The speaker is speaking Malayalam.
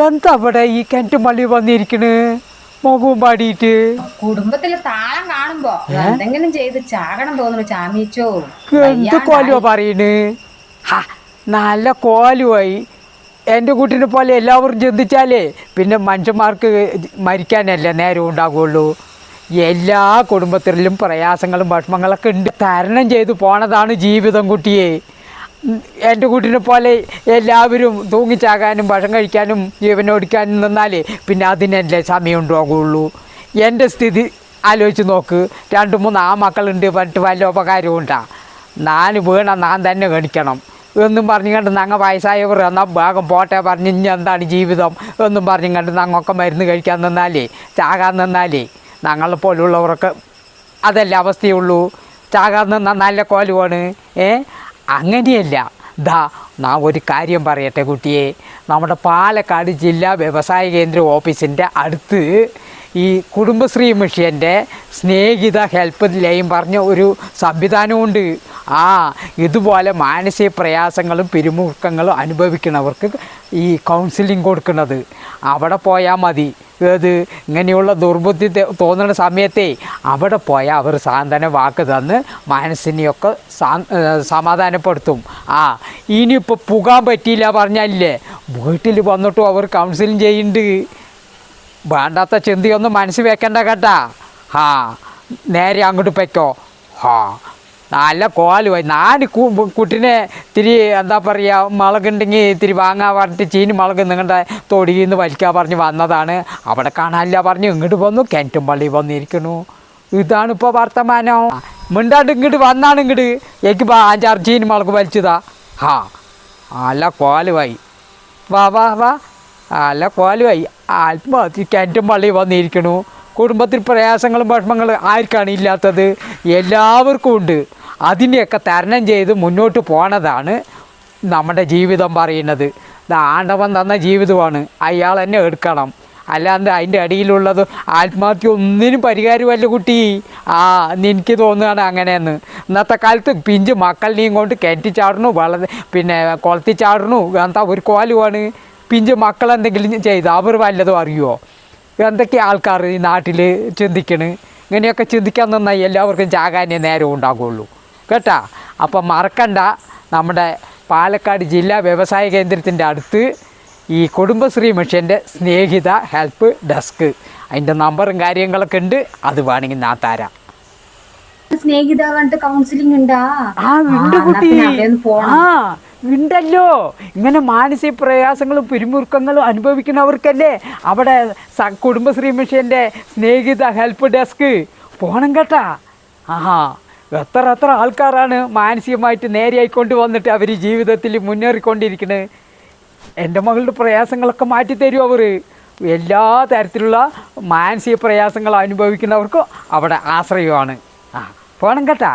എന്താ ഇവിടെ ഈ കിണറ്റുമള്ളി വന്നിരിക്കണ്? മുഖവും പാടിയിട്ട്. കുടുംബത്തിലെ താളം കാണുമ്പോ എന്തെങ്കിലും ചെയ്ത് ചാകണം തോന്നുന്നു ചാമീച്ചോ. എന്ത് കോലുവാ പറയണ്? നല്ല കോലുവായി. എന്റെ കൂട്ടിനെ പോലെ എല്ലാവരും ചിന്തിച്ചാലേ പിന്നെ മനുഷ്യന്മാർക്ക് മരിക്കാനല്ല നേരം ഉണ്ടാകുള്ളൂ എല്ലാ കുടുംബത്തിലും പ്രയാസങ്ങളും വിഷമങ്ങളൊക്കെ ഉണ്ട്. തരണം ചെയ്തു പോണതാണ് ജീവിതം കുട്ടിയെ. എന്റെ കൂട്ടിനെ പോലെ എല്ലാവരും തൂങ്ങിച്ചാകാനും ഭക്ഷണം കഴിക്കാനും ജീവനോടിക്കാനും നിന്നാൽ പിന്നെ അതിനെ സമയം ഉണ്ടാകുള്ളൂ എന്റെ സ്ഥിതി ആലോചിച്ച് നോക്ക്. രണ്ട് മൂന്ന് ആ മക്കളുണ്ട് പറഞ്ഞിട്ട് വല്ല ഉപകാരവും ഉണ്ടാ. ഞാൻ വീണ ഞാൻ തന്നെ ഗണിക്കണം എന്നും പറഞ്ഞുകൊണ്ട് ഞങ്ങൾ വയസ്സായവർ എന്നാൽ ഭാഗം പോട്ടെ പറഞ്ഞ് ഇനി എന്താണ് ജീവിതം? എന്നും പറഞ്ഞുകൊണ്ട് ഞങ്ങൾക്ക് മരുന്ന് കഴിക്കാൻ നിന്നാലേ ചാകാൻ നിന്നാലേ. ഞങ്ങളെ പോലുള്ളവരൊക്കെ അതല്ലേ അവസ്ഥയുള്ളൂ. ചാകാൻ നിന്നാൽ നല്ല കോലുമാണ് ഏ? അങ്ങനെയല്ല. ദാ നാം ഒരു കാര്യം പറയട്ടെ കുട്ടിയെ. നമ്മുടെ പാലക്കാട് ജില്ലാ വ്യവസായ കേന്ദ്ര ഓഫീസിന്റെ അടുത്ത് ഈ കുടുംബശ്രീ മിഷന്റെ സ്നേഹിത ഹെൽപ്പ് ലൈൻ പറഞ്ഞ ഒരു സംവിധാനമുണ്ട്. ആ ഇതുപോലെ മാനസിക പ്രയാസങ്ങളും പിരിമുറുക്കങ്ങളും അനുഭവിക്കുന്നവർക്ക് ഈ കൗൺസിലിംഗ് കൊടുക്കുന്നത്. അവിടെ പോയാൽ മതി. ഏത് ഇങ്ങനെയുള്ള ദുർബുദ്ധി തോന്നുന്ന സമയത്തെ അവിടെ പോയാൽ അവർ സാന്ത്വന വാക്ക് തന്ന് മനസ്സിനെയൊക്കെ സമാധാനപ്പെടുത്തും. ആ ഇനിയിപ്പോൾ പുകാൻ പറ്റിയില്ല പറഞ്ഞാലില്ലേ? വീട്ടിൽ വന്നിട്ടും അവർ കൗൺസിലിംഗ് ചെയ്യുന്നുണ്ട്. വേണ്ടാത്ത ചിന്തയൊന്നും മനസ്സിൽ വെക്കണ്ട കേട്ടാ. ഹാ നേരെ അങ്ങോട്ട് പറ്റോ ഹാ നല്ല കോലുമായി ഞാൻ കുട്ടിനെ ഇത്തിരി എന്താ പറയുക മുളകുണ്ടെങ്കിൽ ഇത്തിരി വാങ്ങാൻ പറഞ്ഞിട്ട് ചീനി മുളക് നിങ്ങളുടെ തൊടിയിൽ നിന്ന് വലിക്കാൻ പറഞ്ഞ് വന്നതാണ്. അവിടെ കാണാനില്ല പറഞ്ഞ് ഇങ്ങോട്ട് വന്നു കിണറ്റും പള്ളി വന്നിരിക്കണു ഇതാണ് ഇപ്പോൾ വർത്തമാനം. മിണ്ടാണ്ട് ഇങ്ങോട്ട് വന്നാണ് ഇങ്ങോട്ട് എനിക്ക് അഞ്ചാറ് ചീനി മുളക് വലിച്ചതാ. ഹാ നല്ല കോലുമായി വാ വാ വാ. അല്ല കോലുമായി ആത്മഹത്യ കിണറ്റും പള്ളി വന്നിരിക്കണു കുടുംബത്തിൽ പ്രയാസങ്ങളും വിഷമങ്ങളും ആർക്കാണ് ഇല്ലാത്തത്? എല്ലാവർക്കും ഉണ്ട്. അതിനെയൊക്കെ തരണം ചെയ്ത് മുന്നോട്ട് പോണതാണ് നമ്മുടെ ജീവിതം പറയുന്നത്. ആണ്ടവൻ തന്ന ജീവിതമാണ്. അയാൾ തന്നെ എടുക്കണം. അല്ലാണ്ട് അതിന്റെ അടിയിലുള്ളത് ആത്മഹത്യ ഒന്നിനും പരിഹാരമല്ല കുട്ടി. ആ എനിക്ക് തോന്നുകയാണ് അങ്ങനെയെന്ന്. ഇന്നത്തെ കാലത്ത് പിഞ്ച് മക്കളിനെയും കൊണ്ട് കയറ്റിച്ചാടണു ചാടണു വള പിന്നെ കൊളത്തിച്ചാടണു ചാടണു എന്താ ഒരു കോലുമാണ് പിഞ്ച് മക്കൾ എന്തെങ്കിലും ചെയ്ത് അവർ വല്ലതും അറിയുമോ എന്തൊക്കെ ആൾക്കാർ ഈ നാട്ടിൽ ചിന്തിക്കണ്? ഇങ്ങനെയൊക്കെ ചിന്തിക്കാൻ നന്നായി എല്ലാവർക്കും ചാകാനേ നേരം ഉണ്ടാകുള്ളൂ കേട്ടാ? അപ്പം മറക്കണ്ട. നമ്മുടെ പാലക്കാട് ജില്ലാ വ്യവസായ കേന്ദ്രത്തിന്റെ അടുത്ത് ഈ കുടുംബശ്രീ മിഷന്റെ സ്നേഹിത ഹെൽപ്പ് ഡെസ്ക്. അതിന്റെ നമ്പറും കാര്യങ്ങളൊക്കെ ഉണ്ട്. അത് വേണമെങ്കിൽ ഞാൻ തരാം. സ്നേഹിത പറഞ്ഞിട്ട് കൗൺസിലിംഗ് ഉണ്ടാ? ആ ഉണ്ട് എന്നാ കുട്ടി. പിന്നെ അവിടെ ഒന്ന് പോണം. ആ ഉണ്ടല്ലോ. ഇങ്ങനെ മാനസിക പ്രയാസങ്ങളും പിരിമുറുക്കങ്ങളും അനുഭവിക്കുന്നവർക്കല്ലേ അവിടെ കുടുംബശ്രീ മിഷന്റെ സ്നേഹിത ഹെൽപ്പ് ഡെസ്ക്. പോണം കേട്ടാ. ആഹാ. എത്ര എത്ര ആൾക്കാരാണ് മാനസികമായിട്ട് നേരെയായിക്കൊണ്ട് വന്നിട്ട് അവർ ജീവിതത്തിൽ മുന്നേറിക്കൊണ്ടിരിക്കുന്നത് എന്റെ മകളുടെ പ്രയാസങ്ങളൊക്കെ മാറ്റി തരും അവർ എല്ലാ തരത്തിലുള്ള മാനസിക പ്രയാസങ്ങൾ അനുഭവിക്കുന്നവർക്കും അവിടെ ആശ്രയമാണ്. ആ പോകണം കേട്ടാ.